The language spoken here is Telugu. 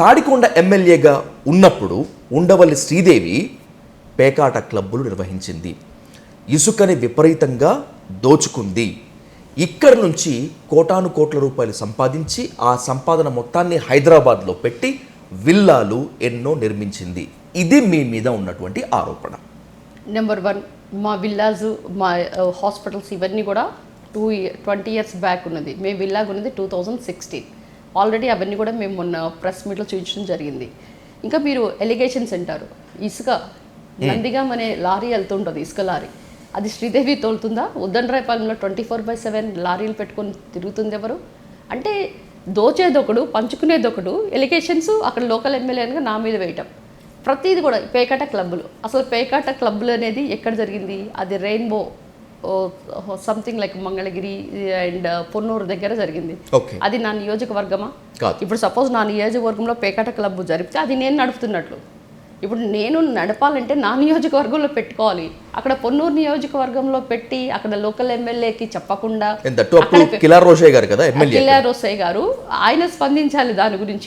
తాడికొండ ఎమ్మెల్యేగా ఉన్నప్పుడు ఉండవల్లి శ్రీదేవి పేకాట క్లబ్బులు నిర్వహించింది. ఇసుకని విపరీతంగా దోచుకుంది. ఇక్కడి నుంచి కోటాను కోట్ల రూపాయలు సంపాదించి ఆ సంపాదన మొత్తాన్ని హైదరాబాద్లో పెట్టి విల్లాలు ఎన్నో నిర్మించింది. ఇది మీ మీద ఉన్నటువంటి ఆరోపణ. నెంబర్ వన్ మా విల్లాస్ మా uh, హాస్పిటల్స్ ఇవన్నీ కూడా టూ ట్వంటీ ఇయర్స్ బ్యాక్ ఉన్నది. మేము విల్లాగ్ ఉన్నది టూ థౌజండ్ సిక్స్టీన్ ఆల్రెడీ అవన్నీ కూడా మేము మొన్న ప్రెస్ మీట్లో చూపించడం జరిగింది. ఇంకా మీరు ఎలిగేషన్స్ అంటారు. ఇసుక నందిగాం అనే లారీ వెళ్తుంటుంది ఇసుక లారీ. అది శ్రీదేవి తోలుతుందా? ఉద్దండరాయపాలెంలో ట్వంటీ ఫోర్ బై సెవెన్ లారీలు పెట్టుకొని తిరుగుతుంది ఎవరు? అంటే దోచేదొకడు పంచుకునేదొకడు ఎలిగేషన్స్ అక్కడ లోకల్ ఎమ్మెల్యేగా నా మీద వేయటం. ప్రతిది కూడా పేకాట క్లబ్బులు. అసలు పేకాట క్లబ్బులు అనేది ఎక్కడ జరిగింది? అది rainbow something like Mangalagiri and Ponnur దగ్గర జరిగింది. అది నా నియోజకవర్గమా? ఇప్పుడు సపోజ్ నా నియోజకవర్గంలో పేకాట క్లబ్ జరిపితే అది నేను నడుపుతున్నట్లు. ఇప్పుడు నేను నడపాలంటే నా నియోజకవర్గంలో పెట్టుకోవాలి. అక్కడ పొన్నూరు నియోజకవర్గంలో పెట్టి అక్కడ లోకల్ ఎమ్మెల్యేకి చెప్పకుండా గారు కదా రోసయ్య గారు ఆయన స్పందించాలి దాని గురించి.